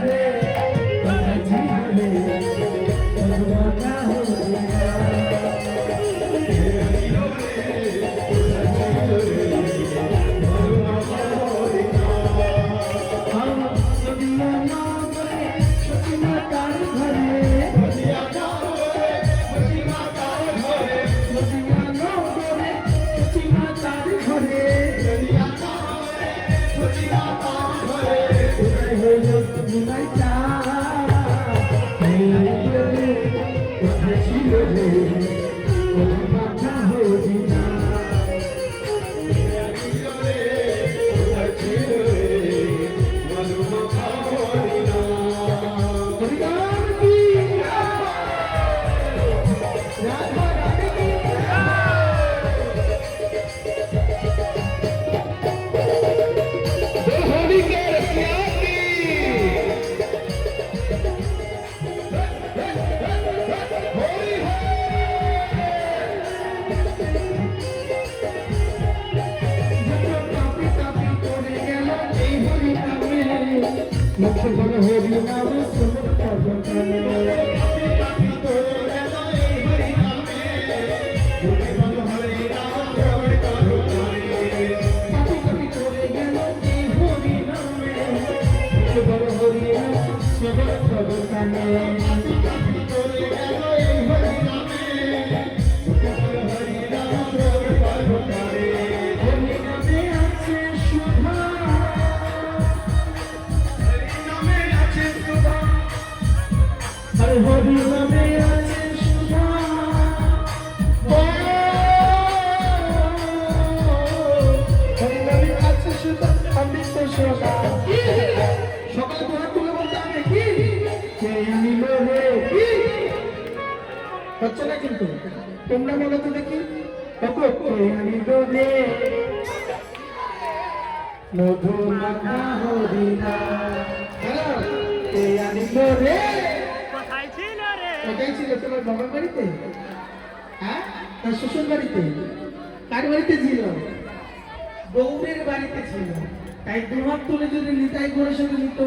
네. জীবন হরি নাম হরে তুলে বলতে কি? কে রে? কি? হচ্ছে না কিন্তু। তোমরা বলো তো দেখি। কত রে? মধু মাখা হরিণা। হ্যালো কে রে? কোথায় ছিল রে? কোথায় ছিল? তোমার বাবার বাড়িতে? হ্যাঁ? তার শ্বশুর বাড়িতে? কার বাড়িতে ছিল? বৌদের বাড়িতে ছিল। তাই দুহাত তুলে যদি নিতাই করে সঙ্গে নিত